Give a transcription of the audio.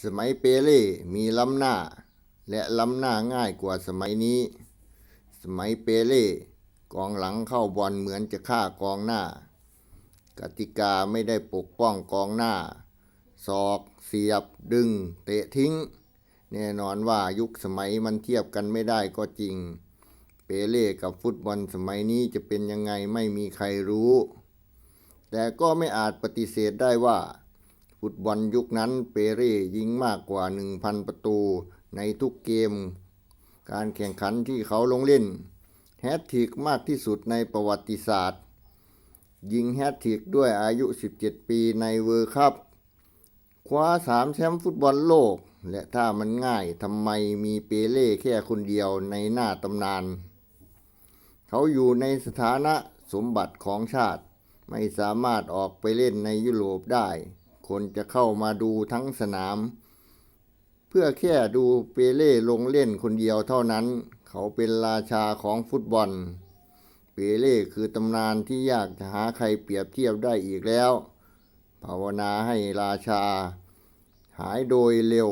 สมัยเปเล่มีล้ำหน้า และล้ำหน้าง่ายกว่าสมัยนี้ สมัยเปเล่กองหลังเข้าบอลเหมือนจะฆ่ากองหน้า กติกาไม่ได้ปกป้องกองหน้า ศอกเสียบดึง เตะทิ้ง แน่นอนว่ายุคสมัยมันเทียบกันไม่ได้ก็จริง เปเล่กับฟุตบอลสมัยนี้จะเป็นยังไงไม่มีใครรู้ แต่ก็ไม่อาจปฏิเสธได้ว่า ฟุตบอลยุคนั้นเปเร่ยิงมากกว่า 1,000 ประตูในทุกเกม การแข่งขันที่เขาลงเล่น แฮตทริกมากที่สุดในประวัติศาสตร์ ยิงแฮตทริกด้วยอายุ 17 ปีในเวอร์คัพคว้าสามแชมป์ฟุตบอลโลก และถ้ามันง่ายทำไมมีเปเล่แค่คนเดียวในหน้าตำนาน เขาอยู่ในสถานะสมบัติของชาติ ไม่สามารถออกไปเล่นในยุโรปได้ คนจะเข้ามาดูทั้งสนาม เพื่อแค่ดูเปเล่ลงเล่นคนเดียวเท่านั้น เขาเป็นราชาของฟุตบอล เปเล่คือตำนานที่ยากจะหาใครเปรียบเทียบได้อีกแล้ว ภาวนาให้ราชา หายโดยเร็ว